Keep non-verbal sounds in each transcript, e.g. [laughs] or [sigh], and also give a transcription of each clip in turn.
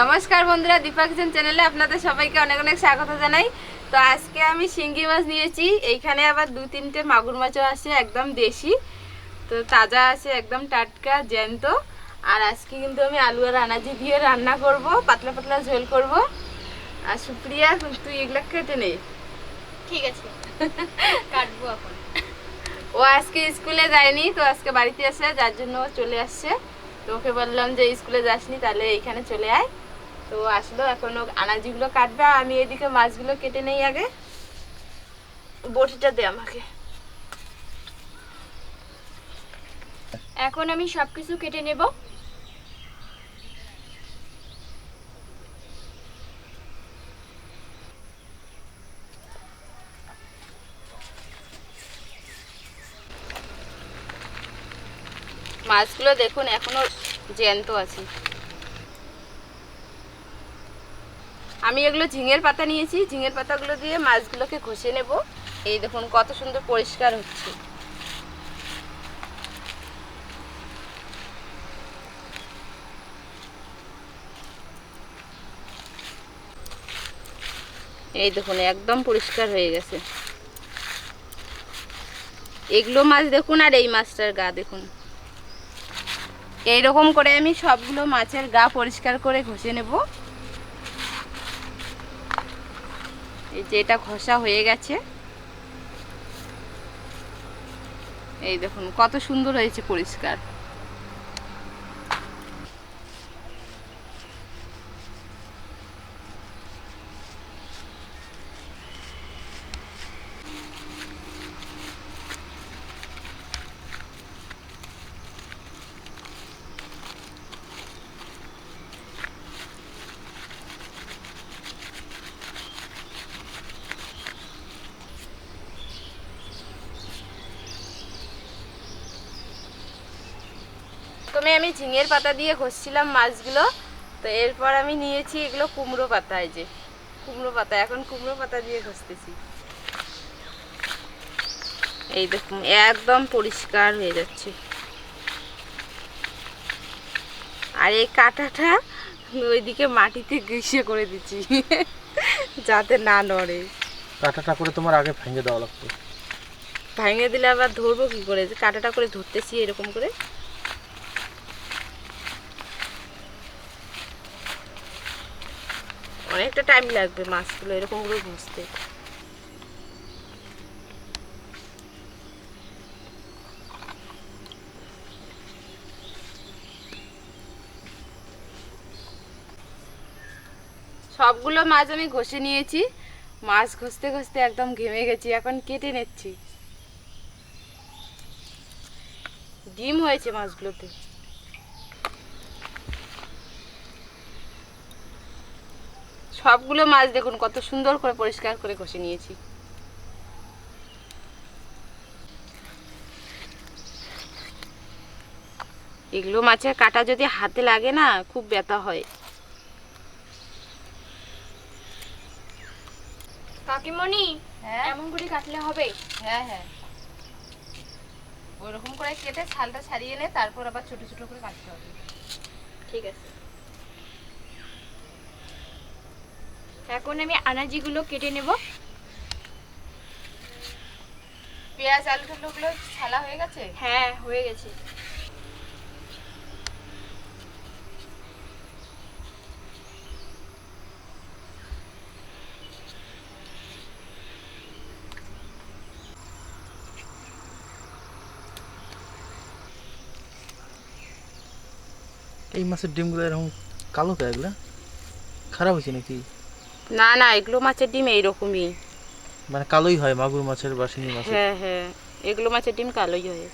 নমস্কার বন্ধুরা দীপা কিচেন চ্যানেলে আপনাদের সবাইকে অনেক অনেক স্বাগত জানাই। তো আজকে আমি শিঙ্গি মাছ নিয়েছি এইখানে আবার দু তিনটে মাগুর মাছও আছে একদম দেশি। তো তাজা আছে একদম টাটকা জ্যান্ত। আর আজকে কিন্তু আমি আলু আর আনাজি দিয়ে রান্না করব পাতলা পাতলা ঝোল করব। আর সুপ্রিয়া তুই এগুলো কেটে নে। ঠিক আছে। [laughs] কাটবো এখন। ও আজকে স্কুলে যায়নি তো আজকে বাড়িতে আসে যার জন্য ও চলে আসছে। তো ওকে বললাম যে স্কুলে যাসনি তাহলে এইখানে চলে আয়। তো আসলো, এখন আনাজিগুলো কাটবে আমি এদিকে মাছগুলো কেটে নেই আগে। বটিটা দে আমাকে। এখন আমি সবকিছু কেটে নেব। মাছগুলো দেখুন, এখনও জ্যান্ত আছে। আমি এগুলো ঝিঙের পাতা নিয়েছি। ঝিঙের পাতাগুলো দিয়ে মাছগুলোকে ঘষে নেব। এই দেখুন, কত সুন্দর পরিষ্কার হচ্ছে। এই দেখুন, একদম পরিষ্কার হয়ে গেছে। এগুলো মাছ দেখুন আর এই মাছটার গা দেখুন। এইরকম করে আমি সবগুলো মাছের গা পরিষ্কার করে ঘষে নেব। এই যে এটা ঘষা হয়ে গেছে। এই দেখুন কত সুন্দর হয়েছে পরিষ্কার। প্রথমে আমি ঝিঙের পাতা দিয়ে ঘষছিলাম মাছগুলো তো এরপর আমি নিয়েছি এগুলো কুমড়ো পাতা এই যে কুমড়ো পাতা এখন কুমড়ো পাতা দিয়ে ঘষতেছি। এই দেখুন একদম পরিষ্কার হয়ে যাচ্ছে। আর এই কাঁটাটা ওইদিকে মাটিতে ঘেসে করে দিচ্ছি যাতে না নড়ে। কাটাটা করে তোমার আগে ভেঙে দেওয়া লাগতো। ভেঙে দিলে আবার ধরবো কি করে? কাঁটাটা করে ধরতেছি এরকম করে। অনেকটা টাইম লাগবে মাছগুলো, এরকম করে ঘষতে সবগুলো মাছ আমি ঘষে নিয়েছি। মাছ ঘষতে ঘষতে একদম ঘেমে গেছি, এখন কেটে নিচ্ছি। ডিম হয়েছে মাছগুলোতে। সবগুলো মাছ দেখুন কত সুন্দর করে পরিষ্কার করে ঘষে নিয়েছি। এগুলো মাছের কাটা যদি হাতে লাগে না খুব ব্যথা হয়। কাকিমণি হ্যাঁ? এমন করে কাটলে হবে? হ্যাঁ হ্যাঁ। ওইরকম করে কেটে ছালটা ছাড়িয়ে নে তারপর আবার ছোট ছোট করে কাটতে হবে। ঠিক আছে। এখন আমি আনাজিগুলো কেটে নেব। পেঁয়াজ আলু টালুগুলো ছালা হয়ে গেছে? হ্যাঁ হয়ে গেছে। এই মাছের ডিমগুলো এরকম কালো তো এগুলা? খারাপ হয়েছে নাকি? না না এগুলো মাছের ডিম এইরকমই। মানে কালোই হয় মাগুর মাছের বা শিঙি মাছের? হ্যাঁ হ্যাঁ এগুলো মাছের ডিম কালোই হয়।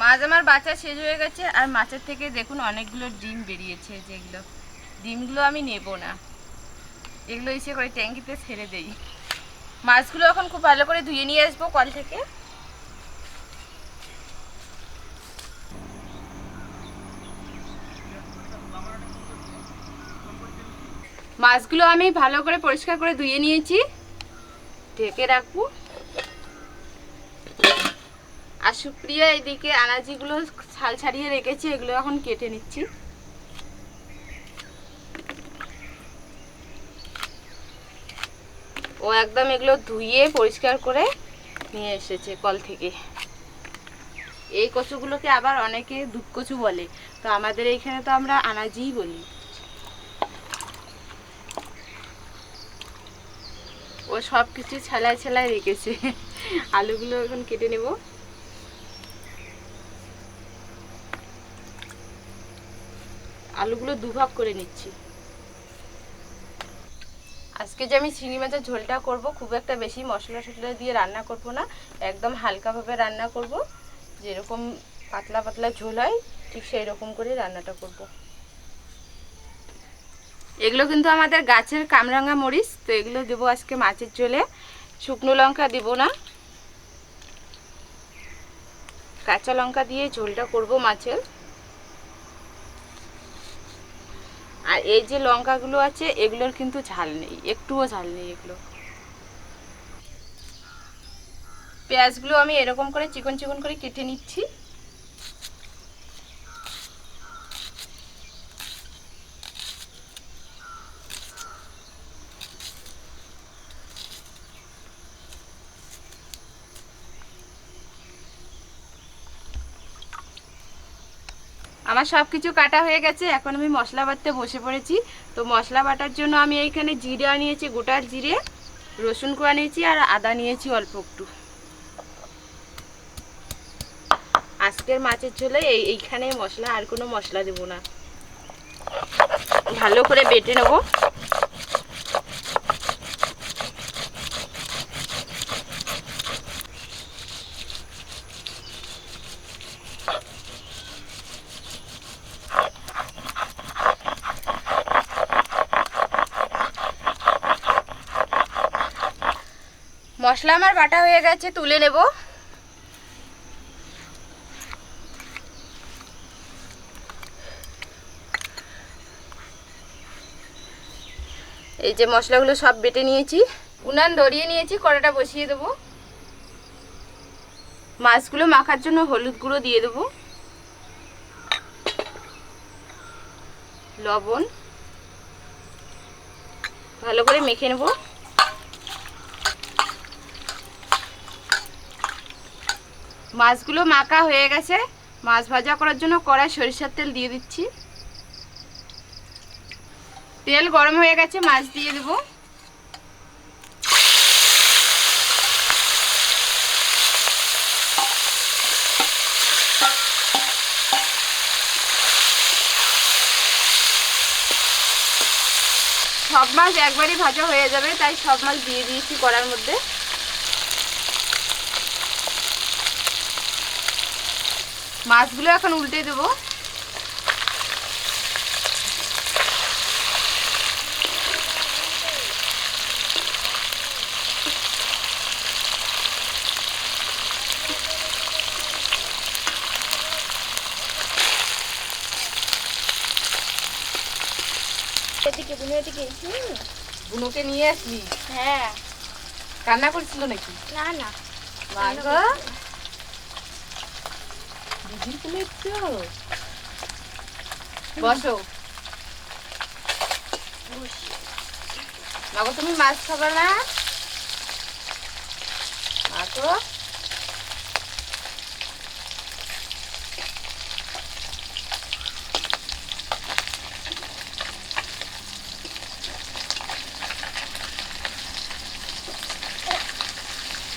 মাছ আমার বাচ্চা শেষ হয়ে গেছে আর মাছের থেকে দেখুন অনেকগুলো ডিম বেরিয়েছে যেগুলো ডিমগুলো আমি নেব না। এগুলো ইচ্ছে করে ট্যাঙ্কিতে ছেড়ে দেই। মাছগুলো এখন খুব ভালো করে ধুয়ে নিয়ে আসব কল থেকে। মাছগুলো আমি ভালো করে পরিষ্কার করে ধুয়ে নিয়েছি। ঢেকে রাখব। আর সুপ্রিয়া এদিকে আনাজিগুলো ছাল ছাড়িয়ে রেখেছি, এগুলো এখন কেটে নিচ্ছি। ও একদম এগুলো ধুয়ে পরিষ্কার করে নিয়ে এসেছে কল থেকে। এই কচুগুলোকে আবার অনেকে দুধ কচু বলে, তো আমাদের এইখানে তো আমরা আনাজিই বলি। ও সব কিছু ছেলায় ছেলায় রেখেছে। আলুগুলো এখন কেটে নেব। আলুগুলো দুভাগ করে নিচ্ছি। আজকে যে আমি চিংড়ি মাছের ঝোলটা করব, খুব একটা বেশি মশলা টশলা দিয়ে রান্না করব না, একদম হালকাভাবে রান্না করব। যেরকম পাতলা পাতলা ঝোল হয়, ঠিক সেই রকম করে রান্নাটা করব। এগুলো কিন্তু আমাদের গাছের কামরাঙা মরিচ, তো এগুলো দেবো আজকে মাছের ঝোলে। শুকনো লঙ্কা দেব না। কাঁচা লঙ্কা দিয়ে ঝোলটা করব মাছের। আর এই যে লঙ্কাগুলো আছে, এগুলোর কিন্তু ঝাল নেই, একটুও ঝাল নেই এগুলো। পেঁয়াজগুলো আমি এরকম করে চিকন চিকন করে কেটে নিচ্ছি। আমার সব কিছু কাটা হয়ে গেছে, এখন আমি মশলা বাটতে বসে পড়েছি। তো মশলা বাটার জন্য আমি এইখানে জিরে আনিয়েছি গোটার জিরে, রসুন কোয়া নিয়েছি আর আদা নিয়েছি অল্প একটু। আজকের মাছের ঝোলে এই, এইখানে মশলা, আর কোনো মশলা দেবো না। ভালো করে বেটে নেব। মশলা আমার বাটা হয়ে গেছে, তুলে নেব। এই যে মশলাগুলো সব বেটে নিয়েছি। উনান ধরিয়ে নিয়েছি, কড়াটা বসিয়ে দেবো। মাছগুলো মাখার জন্য হলুদ গুঁড়ো দিয়ে দেবো। লবণ। ভালো করে মেখে নেব। মাছগুলো মাখা হয়ে গেছে। মাছ ভাজা করার জন্য কড়াই সরিষার তেল দিয়ে দিচ্ছি। তেল গরম হয়ে গেছে, মাছ দিয়ে দেব। সব মাছ একবারই ভাজা হয়ে যাবে, তাই সব মাছ দিয়ে দিয়েছি কড়ার মধ্যে। মাছগুলো এখন উল্টে দেবো। এদিকে তুমি এদিকে। হুম, বুনোকে নিয়ে আসলি হ্যাঁ। কান্না করছিল নাকি? না না। মা গো দিদির কোলে একটু বসো মাগো তুমি মাছ খাবে না মাগো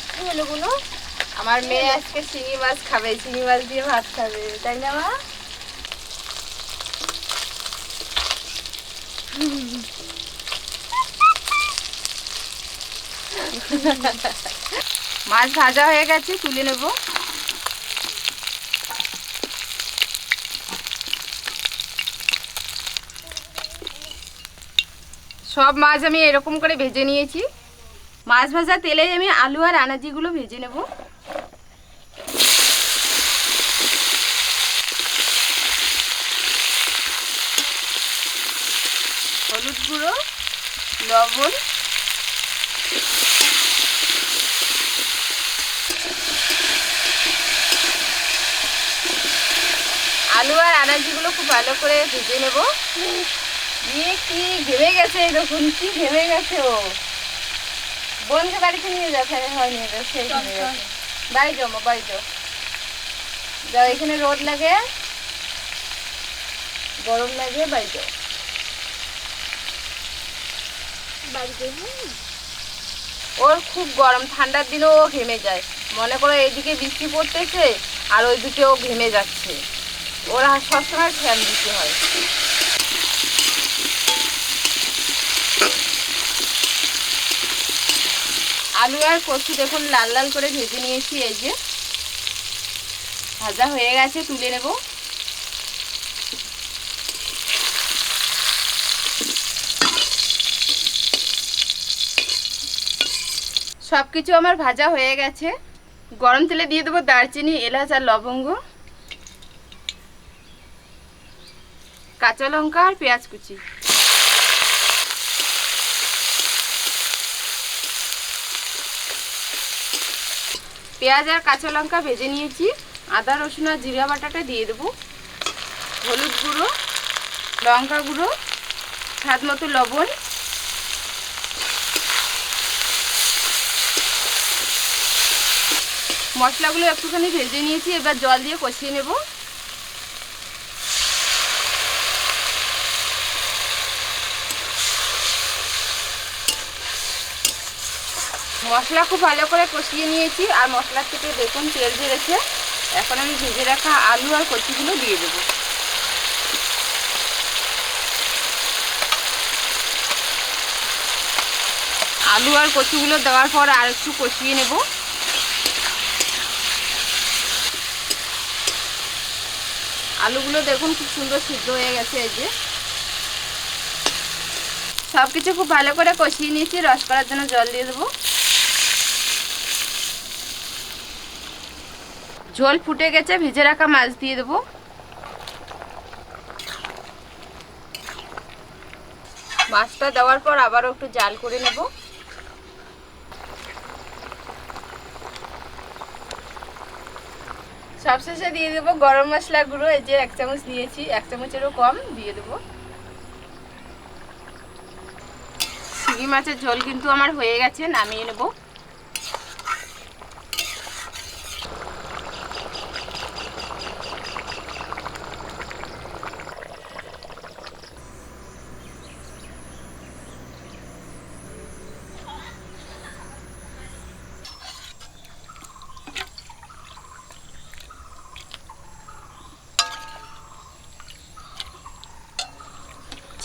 কি হলো গুলো আমার মেয়ে আজকে শিঙি মাছ খাবে, শিঙি মাছ দিয়ে ভাত খাবে, তাই না মা? মাছ ভাজা হয়ে গেছে, তুলে নেব। সব মাছ আমি এরকম করে ভেজে নিয়েছি। মাছ ভাজা তেলে আমি আলু আর আনাজিগুলো ভেজে নেব। হলুদ গুঁড়ো লবণ আলু আর আনাজিগুলো খুব ভালো করে ভেজে নেব। দিয়ে কি ঘেমে গেছে এরকম কি ঘেমে গেছে ও। বোনকে বাড়িতে নিয়ে যাও হয় নিয়ে যাও সেই ঘেমে বাড়ি যাও মা বাড়ি যাও। যাও এখানে রোদ লাগে গরম লাগে বাড়ি যাও। ওর খুব গরম, ঠান্ডার দিনেও ও ঘেমে যায়। মনে করো এইদিকে বৃষ্টি পড়তেছে, আর ওইদিকে ও ঘেমে যাচ্ছে। ওরা সবসময় ফ্যান দিতে হয়। আলু আর কচু দেখুন, লাল লাল করে ভেজে নিয়েছি, এই যে। ভাজা হয়ে গেছে, তুলে নেব। সব কিছু আমার ভাজা হয়ে গেছে। গরম তেলে দিয়ে দেবো দারচিনি, এলাচ আর লবঙ্গ। কাঁচা লঙ্কা আর পেঁয়াজ কুচি। পেঁয়াজ আর কাঁচা লঙ্কা ভেজে নিয়েছি। আদা, রসুন আর জিরা বাটাটা দিয়ে দেবো। হলুদ গুঁড়ো, লঙ্কা গুঁড়ো, স্বাদ মতো লবণ। মশলাগুলো একটুখানি ভেজে নিয়েছি, এবার জল দিয়ে কষিয়ে নেব। মশলা খুব ভালো করে কষিয়ে নিয়েছি, আর মশলার থেকে দেখুন তেল বেড়েছে এখন আমি ভেজে রাখা আলু আর কচিগুলো দিয়ে দেবো। আলু আর কচুগুলো দেওয়ার পর আর একটু কষিয়ে নেব। আলুগুলো দেখুন, খুব সুন্দর সিদ্ধ হয়ে গেছে এই যে। সব কিছু খুব ভালো করে কষিয়ে নিয়েছি, রস করার জন্য জল দিয়ে দেবো। ঝোল ফুটে গেছে, ভেজে রাখা মাছ দিয়ে দেবো। মাছটা দেওয়ার পর আবারও একটু জাল করে নেব। সবশেষে দিয়ে দেবো গরম মশলা গুঁড়ো, এই যে এক চামচ নিয়েছি, এক চামচেরও কম, দিয়ে দেবো। শিঙি মাছের ঝোল কিন্তু আমার হয়ে গেছে, নামিয়ে নেব।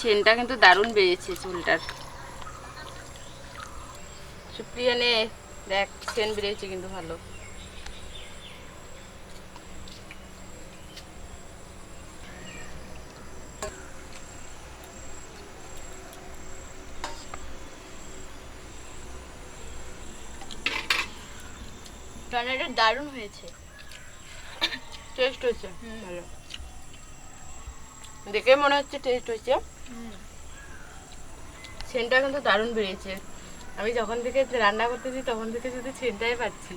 ছেনটা কিন্তু দারুণ বেড়েছে চুলটার। সুপ্রিয়া নে দেখ চেন বেরিয়েছে কিন্তু ভালো। রান্নাটা দারুণ হয়েছে। টেস্ট হয়েছে। ভালো। দেখে মনে হচ্ছে টেস্ট হয়েছে। সেন্টটা কিন্তু দারুণ বেরিয়েছে। আমি যখন থেকে রান্না করতেছি তখন থেকে শুধু সেন্টটাই পাচ্ছি।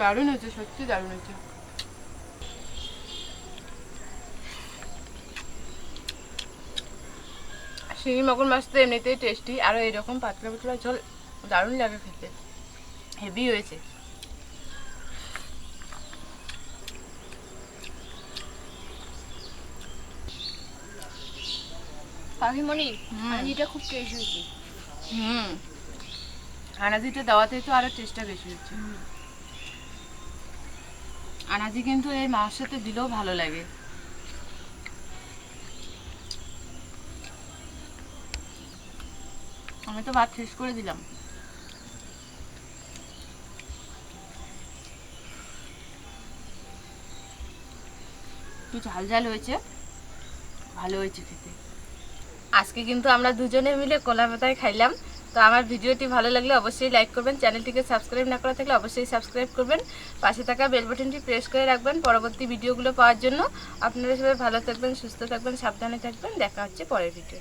দারুণ হয়েছে সত্যি দারুণ হয়েছে। শিঙি মাগুর মাছ তো এমনিতেই টেস্টি আরও এরকম পাতলা পাতলা ঝোল দারুণ লাগে খেতে। হেভি হয়েছে। পাখিমণি হুম। খুব টেস্ট হয়েছে। হুম। আনাজিটা দেওয়াতে তো আরও টেস্টটা বেশি হচ্ছে। আনাজি কিন্তু এই মাছ সাথে দিলেও ভালো লাগে। আমি তো ভাত শেষ করে দিলাম। একটু ঝাল ঝাল হয়েছে। ভালো হয়েছে খেতে। আজকে কিন্তু আমরা দুজনে মিলে কলা পাতায় খাইলাম। তো আমার ভিডিওটি ভালো লাগলে অবশ্যই লাইক করবেন, চ্যানেলটিকে সাবস্ক্রাইব না করা থাকলে অবশ্যই সাবস্ক্রাইব করবেন। পাশে থাকা বেল বাটনটি প্রেস করে রাখবেন পরবর্তী ভিডিওগুলো পাওয়ার জন্য। আপনারা সবাই ভালো থাকবেন, সুস্থ থাকবেন, সাবধানে থাকবেন। দেখা হচ্ছে পরের ভিডিওতে